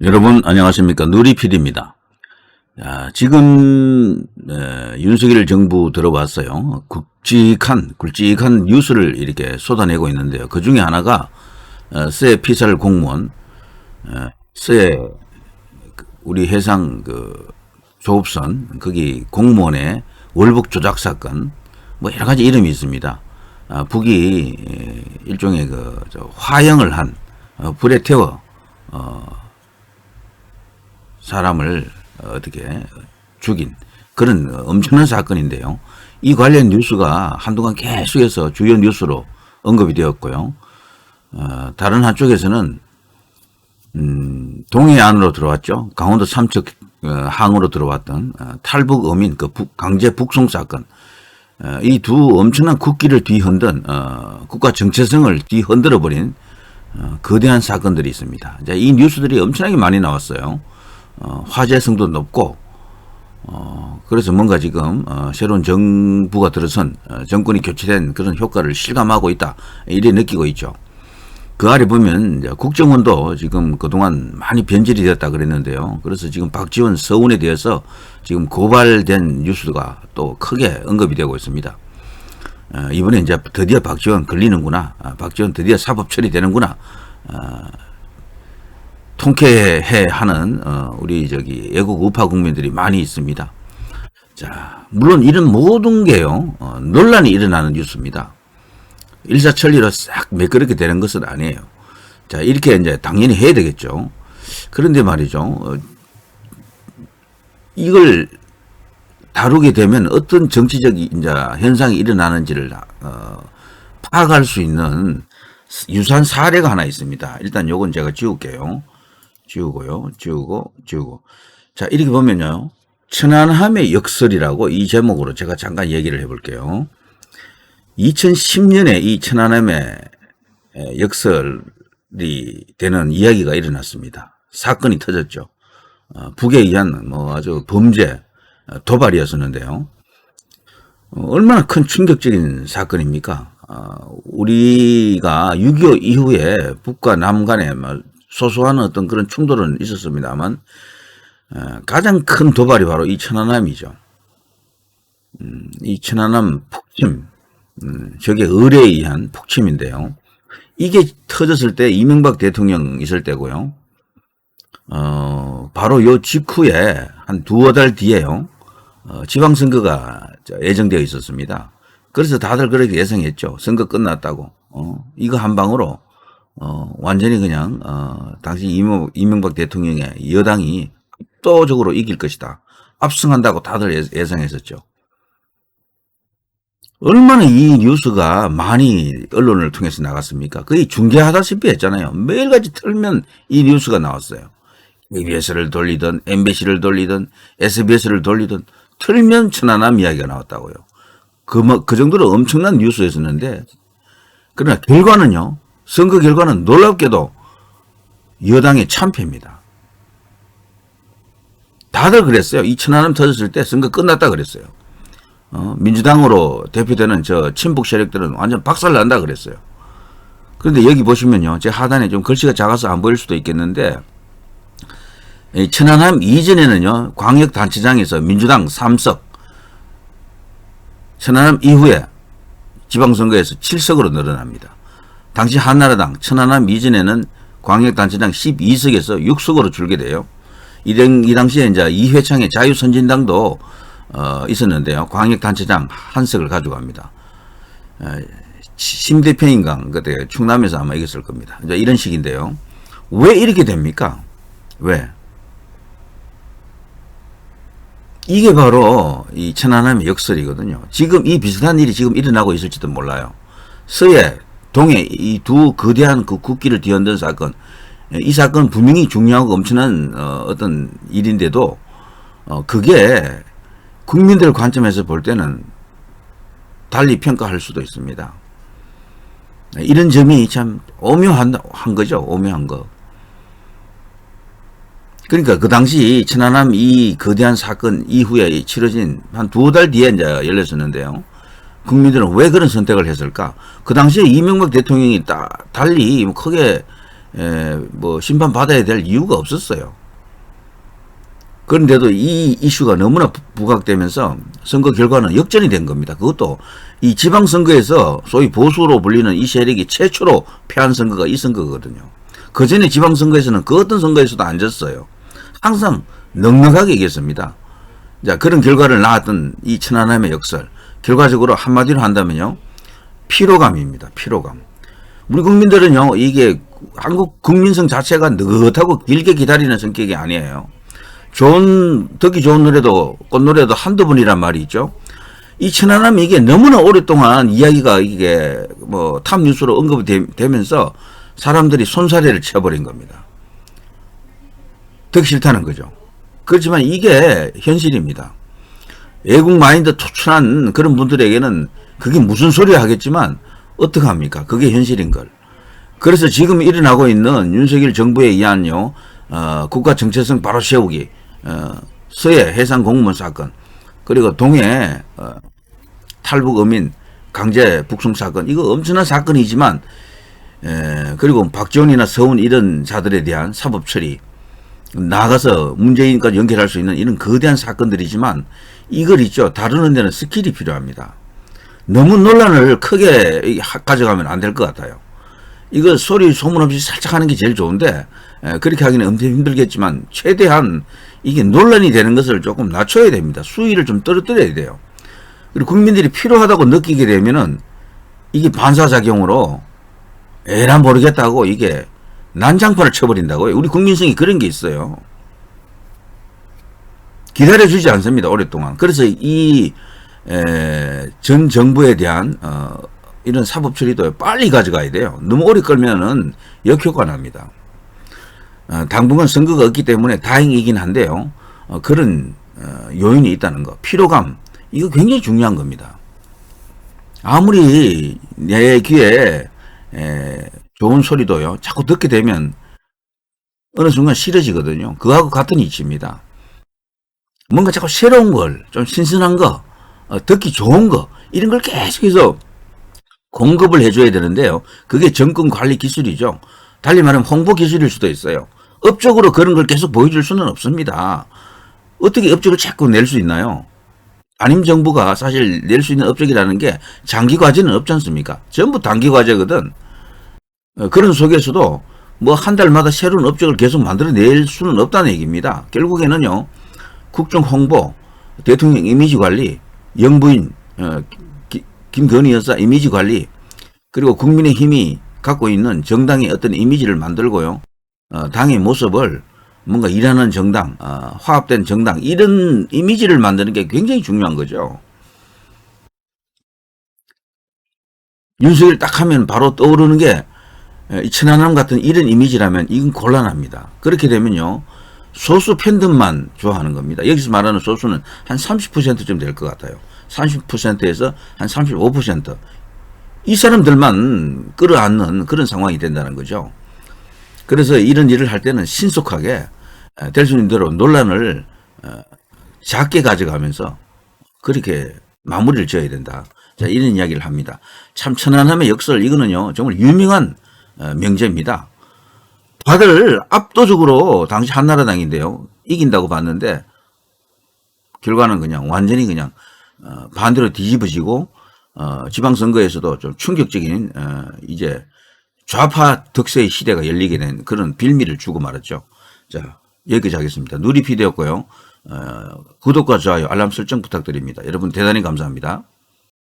여러분 안녕하십니까 누리필입니다. 야, 지금 에, 윤석열 정부 들어왔어요. 굵직한 굵직한 뉴스를 이렇게 쏟아내고 있는데요. 그 중에 하나가 어, 새 피살 공무원, 에, 새 그, 우리 해상 그 조업선 거기 공무원의 월북 조작 사건 뭐 여러 가지 이름이 있습니다. 아, 북이 에, 일종의 그저 화형을 한 어, 불에 태워 어, 사람을 어떻게 죽인 그런 엄청난 사건인데요. 이 관련 뉴스가 한동안 계속해서 주요 뉴스로 언급이 되었고요. 어, 다른 한쪽에서는 음, 동해안으로 들어왔죠. 강원도 삼척 어, 항으로 들어왔던 어, 탈북 어민 그 북, 강제 북송 사건. 어, 이두 엄청난 국기를 뒤흔든 어, 국가 정체성을 뒤흔들어 버린 어, 거대한 사건들이 있습니다. 이 뉴스들이 엄청나게 많이 나왔어요. 어, 화제성도 높고 어, 그래서 뭔가 지금 어, 새로운 정부가 들어선 어, 정권이 교체된 그런 효과를 실감하고 있다 이래 느끼고 있죠. 그 아래 보면 국정원도 지금 그동안 많이 변질이 되었다 그랬는데요. 그래서 지금 박지원 서운에 대해서 지금 고발된 뉴스가 또 크게 언급이 되고 있습니다. 어, 이번에 이제 드디어 박지원 걸리는구나. 아, 박지원 드디어 사법 처리되는구나. 아, 통쾌해 하는 어, 우리 저기 애국 우파 국민들이 많이 있습니다. 자, 물론 이런 모든 게요 어, 논란이 일어나는 뉴스입니다. 일사천리로 싹 매끄럽게 되는 것은 아니에요. 자, 이렇게 이제 당연히 해야 되겠죠. 그런데 말이죠. 어, 이걸 다루게 되면 어떤 정치적 이제 현상이 일어나는지를 어, 파악할 수 있는 유사한 사례가 하나 있습니다. 일단 요건 제가 지울게요. 지우고요. 지우고 지우고. 자, 이렇게 보면요. 천안함의 역설이라고 이 제목으로 제가 잠깐 얘기를 해 볼게요. 2010년에 이 천안함의 역설이 되는 이야기가 일어났습니다. 사건이 터졌죠. 어, 북에 의한 뭐 아주 범죄, 어, 도발이었었는데요. 어, 얼마나 큰 충격적인 사건입니까? 우리가 6.25 이후에 북과 남 간에 뭐 소소한 어떤 그런 충돌은 있었습니다만 가장 큰 도발이 바로 이 천안함이죠. 음, 이 천안함 북침, 음, 저게 의뢰에 의한 북침인데요. 이게 터졌을 때 이명박 대통령 있을 때고요. 어, 바로 요 직후에 한 두어 달 뒤에요. 어, 지방선거가 예정되어 있었습니다. 그래서 다들 그렇게 예상했죠. 선거 끝났다고. 어, 이거 한 방으로 어, 완전히 그냥, 어, 당시 이명, 이명박 대통령의 여당이 압도적으로 이길 것이다. 압승한다고 다들 예상했었죠. 얼마나 이 뉴스가 많이 언론을 통해서 나갔습니까? 거의 중계하다시피 했잖아요. 매일같이 틀면 이 뉴스가 나왔어요. EBS를 돌리든, MBC를 돌리든, SBS를 돌리든, 틀면 천안함 이야기가 나왔다고요. 그, 뭐, 그 정도로 엄청난 뉴스였었는데, 그러나 결과는요, 선거 결과는 놀랍게도 여당의 참패입니다. 다들 그랬어요. 이 천안함 터졌을 때 선거 끝났다 그랬어요. 어, 민주당으로 대표되는 저 친북 세력들은 완전 박살난다 그랬어요. 그런데 여기 보시면요. 제 하단에 좀 글씨가 작아서 안 보일 수도 있겠는데, 천안함 이전에는요, 광역단체장에서 민주당 3석, 천안함 이후에 지방선거에서 7석으로 늘어납니다. 당시 한나라당 천안함 이전에는 광역단체장 12석에서 6석으로 줄게 돼요. 이, 이 당시에 이제 이회창의 자유선진당도 어, 있었는데요. 광역단체장 한 석을 가져갑니다. 어, 심대평인강 그때 충남에서 아마 이겼을 겁니다. 이제 이런 식인데요. 왜 이렇게 됩니까? 왜? 이게 바로 이 천안함의 역설이거든요. 지금 이 비슷한 일이 지금 일어나고 있을지도 몰라요. 서해 동해 이 두 거대한 그 국기를 뒤흔든 사건 이 사건은 분명히 중요하고 엄청난 어, 어떤 일인데도 어, 그게 국민들 관점에서 볼 때는 달리 평가할 수도 있습니다. 이런 점이 참 오묘한 한 거죠. 오묘한 거. 그러니까 그 당시 천안함 이 거대한 사건 이후에 치러진 한 두 달 뒤에 이제 열렸었는데요. 국민들은 왜 그런 선택을 했을까? 그 당시에 이명박 대통령이 다, 달리 뭐 크게 에, 뭐 심판 받아야 될 이유가 없었어요. 그런데도 이 이슈가 너무나 부- 부각되면서 선거 결과는 역전이 된 겁니다. 그것도 이 지방선거에서 소위 보수로 불리는 이 세력이 최초로 패한 선거가 이 선거거든요. 그 전에 지방선거에서는 그 어떤 선거에서도 안 졌어요. 항상 넉넉하게 이겼습니다. 자, 그런 결과를 낳았던 이 천안함의 역설. 결과적으로 한마디로 한다면요. 피로감입니다. 피로감. 우리 국민들은요, 이게 한국 국민성 자체가 느긋하고 길게 기다리는 성격이 아니에요. 좋은, 듣기 좋은 노래도, 꽃노래도 한두 번이란 말이 있죠. 이 천안함이 이게 너무나 오랫동안 이야기가 이게 뭐 탑뉴스로 언급이 되- 되면서 사람들이 손사래를 쳐버린 겁니다. 듣기 싫다는 거죠. 그렇지만 이게 현실입니다. 애국 마인드 투철한 그런 분들에게는 그게 무슨 소리 하겠지만 어떡합니까? 그게 현실인 걸. 그래서 지금 일어나고 있는 윤석열 정부에 의한요, 어, 국가 정체성 바로 세우기, 어, 서해 해상 공무원 사건, 그리고 동해 어, 탈북 어민 강제 북송 사건, 이거 엄청난 사건이지만, 에, 그리고 박지원이나 서훈 이런 자들에 대한 사법 처리, 나가서 문재인까지 연결할 수 있는 이런 거대한 사건들이지만 이걸 있죠. 다루는 데는 스킬이 필요합니다. 너무 논란을 크게 가져가면 안 될 것 같아요. 이거 소리 소문 없이 살짝 하는 게 제일 좋은데 에, 그렇게 하기는 엄청 힘들겠지만 최대한 이게 논란이 되는 것을 조금 낮춰야 됩니다. 수위를 좀 떨어뜨려야 돼요. 그리고 국민들이 필요하다고 느끼게 되면은 이게 반사작용으로 에라 모르겠다고 이게 난장판을 쳐버린다고요. 우리 국민성이 그런 게 있어요. 기다려주지 않습니다. 오랫동안. 그래서 이, 에, 전 정부에 대한, 어, 이런 사법 처리도 빨리 가져가야 돼요. 너무 오래 끌면은 역효과 납니다. 어, 당분간 선거가 없기 때문에 다행이긴 한데요. 어, 그런, 어, 요인이 있다는 거. 피로감. 이거 굉장히 중요한 겁니다. 아무리 내 귀에, 에, 좋은 소리도요. 자꾸 듣게 되면 어느 순간 싫어지거든요. 그하고 같은 이치입니다. 뭔가 자꾸 새로운 걸, 좀 신선한 거, 어, 듣기 좋은 거, 이런 걸 계속해서 공급을 해줘야 되는데요. 그게 정권 관리 기술이죠. 달리 말하면 홍보 기술일 수도 있어요. 업적으로 그런 걸 계속 보여줄 수는 없습니다. 어떻게 업적을 자꾸 낼 수 있나요? 안임 정부가 사실 낼 수 있는 업적이라는 게 장기 과제는 없지 않습니까? 전부 단기 과제거든. 어, 그런 속에서도 뭐 한 달마다 새로운 업적을 계속 만들어낼 수는 없다는 얘기입니다. 결국에는요, 국정 홍보, 대통령 이미지 관리, 영부인, 어, 기- 김건희 여사 이미지 관리, 그리고 국민의 힘이 갖고 있는 정당의 어떤 이미지를 만들고요, 어, 당의 모습을 뭔가 일하는 정당, 어, 화합된 정당, 이런 이미지를 만드는 게 굉장히 중요한 거죠. 윤석열 딱 하면 바로 떠오르는 게 이 천안함 같은 이런 이미지라면 이건 곤란합니다. 그렇게 되면요. 소수 팬덤만 좋아하는 겁니다. 여기서 말하는 소수는 한 30%쯤 될 것 같아요. 30%에서 한 35%. 이 사람들만 끌어안는 그런 상황이 된다는 거죠. 그래서 이런 일을 할 때는 신속하게 될 수 있는 대로 논란을 어, 작게 가져가면서 그렇게 마무리를 지어야 된다. 자, 이런 이야기를 합니다. 참 천안함의 역설 이거는요 정말 유명한 어, 명제입니다. 다들 압도적으로 당시 한나라당인데요 이긴다고 봤는데 결과는 그냥 완전히 그냥 어, 반대로 뒤집어지고 어, 지방선거에서도 좀 충격적인 어, 이제 좌파 득세의 시대가 열리게 된 그런 빌미를 주고 말았죠. 자 여기까지 하겠습니다. 누리피디였고요. 어, 구독과 좋아요 알람 설정 부탁드립니다. 여러분 대단히 감사합니다.